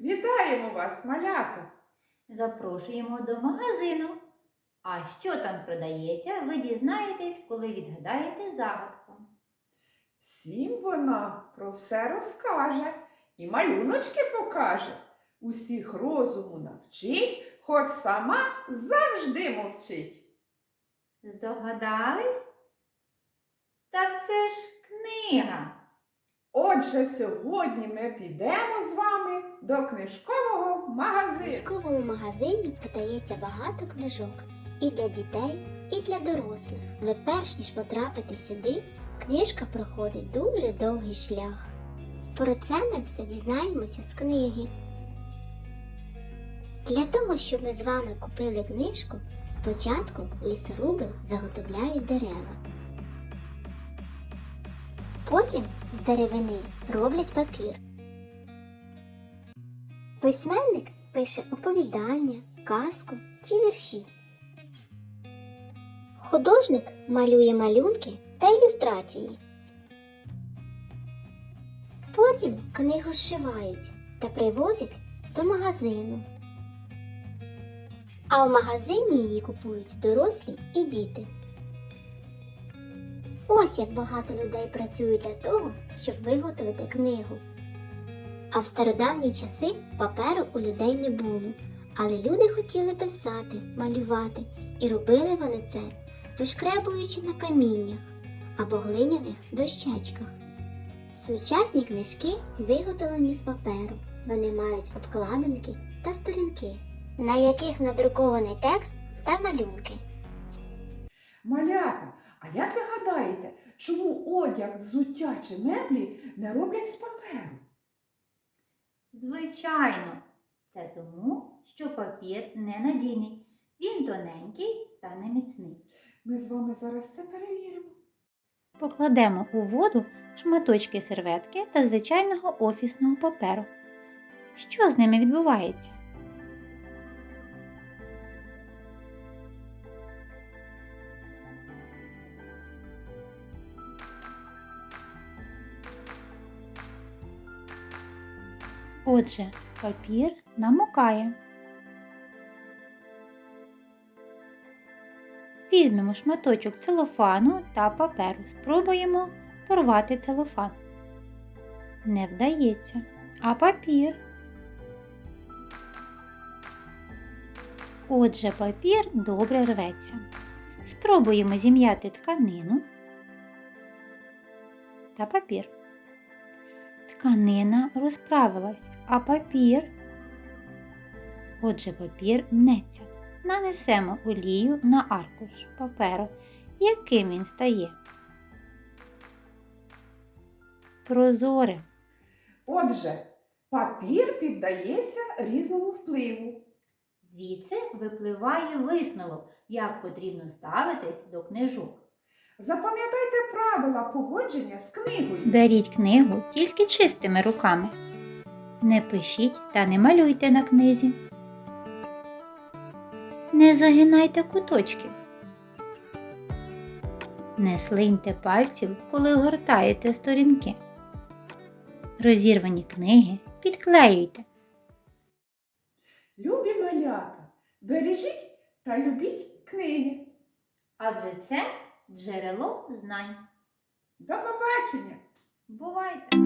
Вітаємо вас, малята! Запрошуємо до магазину. А що там продається, ви дізнаєтесь, коли відгадаєте загадку. Всім вона про все розкаже і малюночки покаже. Усіх розуму навчить, хоч сама завжди мовчить. Здогадались? Так це ж книга. Отже, сьогодні ми підемо з вами до книжкового магазину. В книжковому магазині продається багато книжок і для дітей, і для дорослих. Але перш ніж потрапити сюди, книжка проходить дуже довгий шлях. Про це ми все дізнаємося з книги. Для того, щоб ми з вами купили книжку, спочатку лісоруби заготовляють дерева. Потім з деревини роблять папір. Письменник пише оповідання, казку чи вірші. Художник малює малюнки та ілюстрації. Потім книгу зшивають та привозять до магазину. А в магазині її купують дорослі і діти. Ось як багато людей працюють для того, щоб виготовити книгу. А в стародавні часи паперу у людей не було, але люди хотіли писати, малювати, і робили вони це, вишкребуючи на каміннях або глиняних дощечках. Сучасні книжки виготовлені з паперу. Вони мають обкладинки та сторінки, на яких надрукований текст та малюнки. Малята, а як ви гадаєте, чому одяг, взуття чи меблі не роблять з паперу? Звичайно, це тому, що папір ненадійний. Він тоненький та неміцний. Ми з вами зараз це перевіримо. Покладемо у воду шматочки серветки та звичайного офісного паперу. Що з ними відбувається? Отже, папір намокає. Візьмемо шматочок целофану та паперу. Спробуємо порвати целофан. Не вдається. А папір. Отже, папір добре рветься. Спробуємо зім'яти тканину та папір. Тканина розправилась, а папір. Отже, папір мнеться. Нанесемо олію на аркуш паперу. Яким він стає? Прозорим. Отже, папір піддається різному впливу. Звідси випливає висновок, як потрібно ставитись до книжок. Запам'ятайте правила поводження з книгою. Беріть книгу тільки чистими руками. Не пишіть та не малюйте на книзі. Не загинайте куточків. Не слиньте пальців, коли гортаєте сторінки. Розірвані книги підклеюйте. Любі малята, бережіть та любіть книги. Адже це джерело знань. До побачення! Бувайте!